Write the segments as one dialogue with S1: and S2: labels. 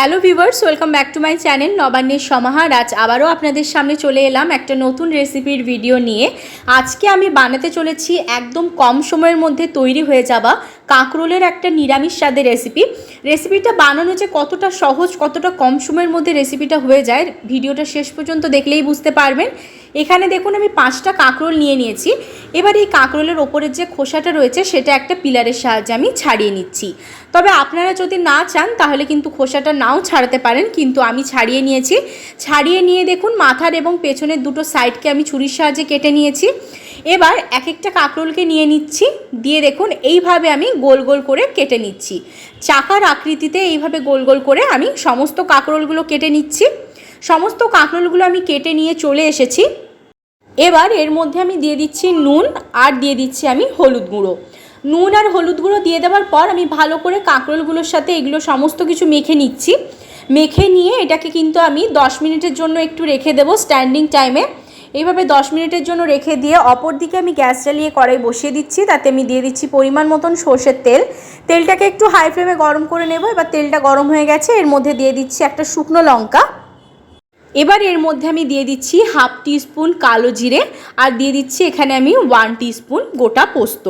S1: Hello viewers welcome back to my channel নবান্নের সমাহার আজ আবারও আপনাদের সামনে চলে এলাম একটা নতুন রেসিপির ভিডিও নিয়ে। আজকে আমি বানাতে চলেছি একদম কম সময়ের মধ্যে তৈরি হয়ে যাওয়া কাঁকরোলের একটা নিরামিষ স্বাদের রেসিপি রেসিপিটা বানানো যে কতটা সহজ, কতটা কম সময়ের মধ্যে রেসিপিটা হয়ে যায় ভিডিওটা শেষ পর্যন্ত দেখলেই বুঝতে পারবেন। এখানে দেখুন আমি পাঁচটা কাঁকরোল নিয়ে নিয়েছি। এবার এই কাঁকরোলের ওপরের যে খোসাটা রয়েছে, সেটা একটা পিলারের সাহায্যে আমি ছাড়িয়ে নিচ্ছি। তবে আপনারা যদি না চান, তাহলে কিন্তু খোসাটা নাও ছাড়াতে পারেন, কিন্তু আমি ছাড়িয়ে নিয়েছি। ছাড়িয়ে নিয়ে দেখুন, মাথার এবং পেছনের দুটো সাইডকে আমি ছুরির সাহায্যে কেটে নিয়েছি। এবার এক একটা কাঁকরোলকে নিয়ে নিচ্ছি। দিয়ে দেখুন, এইভাবে আমি গোল গোল করে কেটে নিচ্ছি। চাকার আকৃতিতে এইভাবে গোল গোল করে আমি সমস্ত কাঁকরোলগুলো কেটে নিচ্ছি। সমস্ত কাঁকরোলগুলো আমি কেটে নিয়ে চলে এসেছি। এবার এর মধ্যে আমি দিয়ে দিচ্ছি নুন আর দিয়ে দিচ্ছি আমি হলুদ গুঁড়ো। নুন আর হলুদ গুঁড়ো দিয়ে দেওয়ার পর আমি ভালো করে কাঁকরোলগুলোর সাথে এগুলো সমস্ত কিছু মেখে নিচ্ছি। মেখে নিয়ে এটাকে কিন্তু আমি 10 মিনিটের জন্য একটু রেখে দেবো স্ট্যান্ডিং টাইমে। এইভাবে 10 মিনিটের জন্য রেখে দিয়ে অপর দিকে আমি গ্যাস জ্বালিয়ে কড়াই বসিয়ে দিচ্ছি। তাতে আমি দিয়ে দিচ্ছি পরিমাণ মতন সর্ষের তেল। তেলটাকে একটু হাই ফ্লেমে গরম করে নেব। এবার তেলটা গরম হয়ে গেছে। এর মধ্যে দিয়ে দিচ্ছি একটা শুকনো লঙ্কা। এবার এর মধ্যে আমি দিয়ে দিচ্ছি হাফ টিস্পুন কালো জিরে আর দিয়ে দিচ্ছি এখানে আমি ওয়ান টিস্পুন গোটা পোস্ত।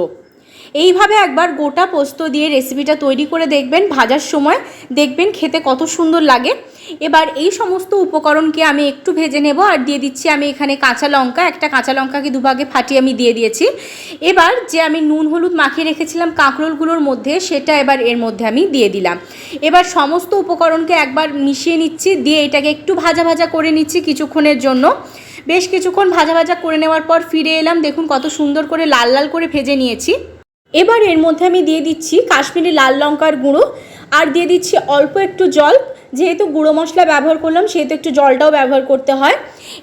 S1: এইভাবে একবার গোটা পোস্ত দিয়ে রেসিপিটা তৈরি করে দেখবেন, ভাজার সময় দেখবেন খেতে কত সুন্দর লাগে। এবার এই সমস্ত উপকরণকে আমি একটু ভেজে নেব আর দিয়ে দিচ্ছি আমি এখানে কাঁচা লঙ্কা, একটা কাঁচা লঙ্কাকে দুভাগে ফাটিয়ে আমি দিয়ে দিয়েছি। এবার যে আমি নুন, হলুদ মাখিয়ে রেখেছিলাম কাঁকরোলগুলোর মধ্যে, সেটা এবার এর মধ্যে আমি দিয়ে দিলাম। এবার সমস্ত উপকরণকে একবার মিশিয়ে নিচ্ছি, দিয়ে এটাকে একটু ভাজা ভাজা করে নিচ্ছি কিছুক্ষণের জন্য। বেশ কিছুক্ষণ ভাজা ভাজা করে নেওয়ার পর ফিরে এলাম, দেখুন কত সুন্দর করে লাল লাল করে ভেজে নিয়েছি। এবার এর মধ্যে আমি দিয়ে দিচ্ছি কাশ্মীরি লাল লঙ্কার গুঁড়ো, আর দিয়ে দিচ্ছি অল্প একটু জল যেহেতু গুঁড়ো মশলা ব্যবহার করলাম, সেহেতু একটু জলটাও ব্যবহার করতে হয়।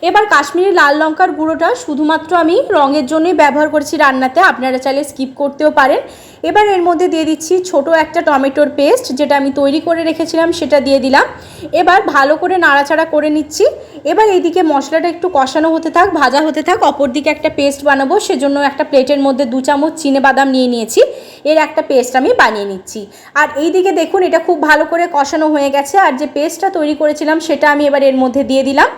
S1: এবার কাশ্মীরি লাল লঙ্কার গুঁড়োটা শুধুমাত্র আমি রঙের জন্যই ব্যবহার করছি রান্নাতে, আপনারা চাইলে স্কিপ করতেও পারেন। এবার এর মধ্যে দিয়ে দিচ্ছি ছোট একটা টমেটোর পেস্ট, যেটা আমি তৈরি করে রেখেছিলাম, সেটা দিয়ে দিলাম। এবার ভালো করে নাড়াচাড়া করে নিচ্ছি। এবার এইদিকে মশলাটা একটু কষানো হতে থাক, ভাজা হতে থাক। অপর দিকে একটা পেস্ট বানাবো, সেজন্য একটা প্লেটের মধ্যে দু চামচ চিনে বাদাম নিয়ে নিয়েছি। এর একটা পেস্ট আমি বানিয়ে নিচ্ছি। আর এইদিকে দেখুন, এটা খুব ভালো করে কষানো হয়ে গেছে। আর যে পেস্টটা তৈরি করেছিলাম, সেটা আমি এবার এর মধ্যে দিয়ে দিলাম।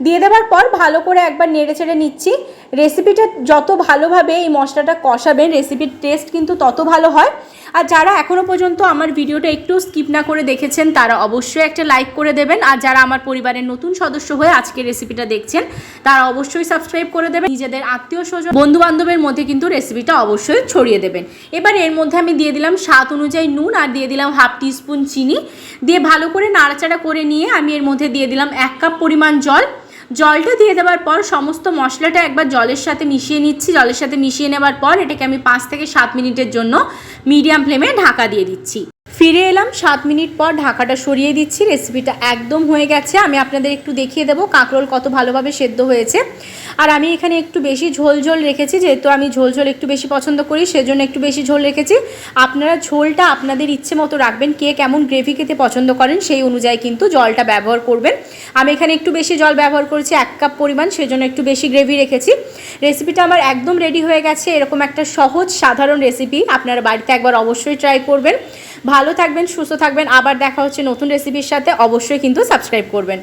S1: দিয়ে দেওয়ার পর ভালো করে একবার নেড়ে চেড়ে নিচ্ছি। রেসিপিটা যত ভালোভাবে এই মশলাটা কষাবেন রেসিপির টেস্ট কিন্তু তত ভালো হয়। আর যারা এখনও পর্যন্ত আমার ভিডিওটা একটু স্কিপ না করে দেখেছেন, তারা অবশ্যই একটা লাইক করে দেবেন। আর যারা আমার পরিবারের নতুন সদস্য হয়ে আজকে রেসিপিটা দেখছেন, তারা অবশ্যই সাবস্ক্রাইব করে দেবেন। নিজেদের আত্মীয় স্বজন বন্ধু বান্ধবের মধ্যে কিন্তু রেসিপিটা অবশ্যই ছড়িয়ে দেবেন। এবার এর মধ্যে আমি দিয়ে দিলাম স্বাদ অনুযায়ী নুন আর দিয়ে দিলাম হাফ টিস্পুন চিনি। দিয়ে ভালো করে নাড়াচাড়া করে নিয়ে আমি এর মধ্যে দিয়ে দিলাম এক কাপ পরিমাণ জল। জলটা দিয়ে দেওয়ার পর সমস্ত মশলাটা একবার জলের সাথে মিশিয়ে নিচ্ছি। জলের সাথে মিশিয়ে নেওয়ার পর এটাকে আমি পাঁচ থেকে সাত মিনিটের জন্য মিডিয়াম ফ্লেমে ঢাকা দিয়ে দিচ্ছি। ফিরে এলাম, সাত মিনিট পর ঢাকাটা সরিয়ে দিচ্ছি রেসিপিটা একদম হয়ে গেছে। আমি আপনাদের একটু দেখিয়ে দেবো কাঁকরোল কত ভালোভাবে সেদ্ধ হয়েছে। আর আমি এখানে একটু বেশি ঝোল ঝোল রেখেছি, যেহেতু আমি ঝোল ঝোল একটু বেশি পছন্দ করি, সেজন্য একটু বেশি ঝোল রেখেছি। আপনারা ঝোলটা আপনাদের ইচ্ছে মতো রাখবেন, কে কেমন গ্রেভি খেতে পছন্দ করেন সেই অনুযায়ী কিন্তু জলটা ব্যবহার করবেন। আমি এখানে একটু বেশি জল ব্যবহার করেছি, এক কাপ পরিমাণ, সেজন্য একটু বেশি গ্রেভি রেখেছি। রেসিপিটা আমার একদম রেডি হয়ে গেছে, এরকম একটা সহজ সাধারণ রেসিপি আপনারা বাড়িতে একবার অবশ্যই ট্রাই করবেন। ভালো থাকবেন সুস্থ থাকবেন। আবার দেখা হচ্ছে নতুন রেসিপির সাথে। অবশ্যই কিন্তু সাবস্ক্রাইব করবেন।